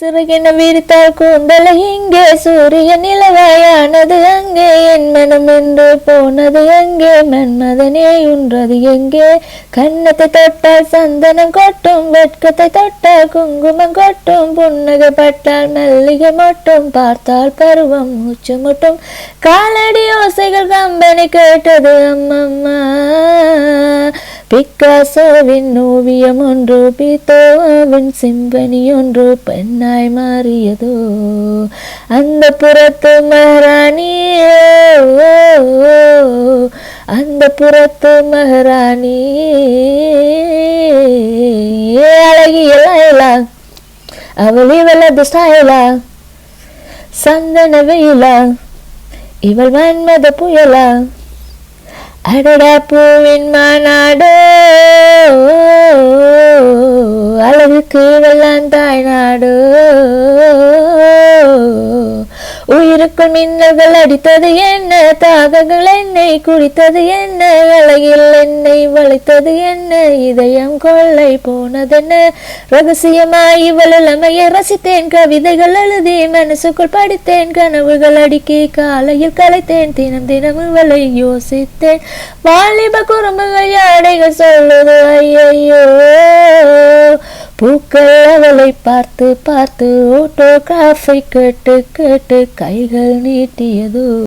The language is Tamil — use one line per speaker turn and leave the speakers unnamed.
சிறுகின விரித்தால் கூந்தலை இங்கே சூரிய நிலவாயானது அங்கே என் மனம் என்று போனது எங்கே மன்மதனே உன்றது எங்கே? கன்னத்தை தொட்டால் சந்தனம் கொட்டும் வெட்கத்தை தொட்டால் குங்குமம் கொட்டும் புன்னகை பட்டால் மல்லிகை மட்டும் பார்த்தால் பருவம் மூச்சு மட்டும் காலடி ஓசைகள் கம்பெனி கேட்டது அம்மம்மா. பிக்காசோவின் ஓவியம் ஒன்று பீத்தோவின் சிம்பனி ஒன்று பெண்ணாய் மாறியதோ? அந்த புறத்து மகாராணி அந்த புறத்து மகாராணி அழகிய லைலா அவள் இவள் ஸ்டைலா? சந்தன வெயிலா? இவள் வன்மத புயலா? அடடா பூவின் மாநாடு அழகுக்கு வெள்ளான் தாய்நாடு உயிருக்குள் மின்னல்கள் அடித்தது என்ன? தாகங்கள் என்னை குடித்தது என்ன? அழகில் என்னை வளைத்தது என்ன? இதயம் கொள்ளை போனதென்ன? ரகசியமாய் இவள் இளமையை ரசித்தேன். கவிதைகள் எழுதி மனசுக்குள் படித்தேன். கனவுகள் அடுக்கி காலையில் கலைத்தேன். தினம் தினம் இவளை யோசித்தேன். வாலிப குறும்புகள் யாடைகள் சொல்லுது ஐயையோ. பூக்கள் அவளை பார்த்து பார்த்து ஓட்டோகிராஃபை கேட்டு கேட்டு கைகள் நீட்டியதோ.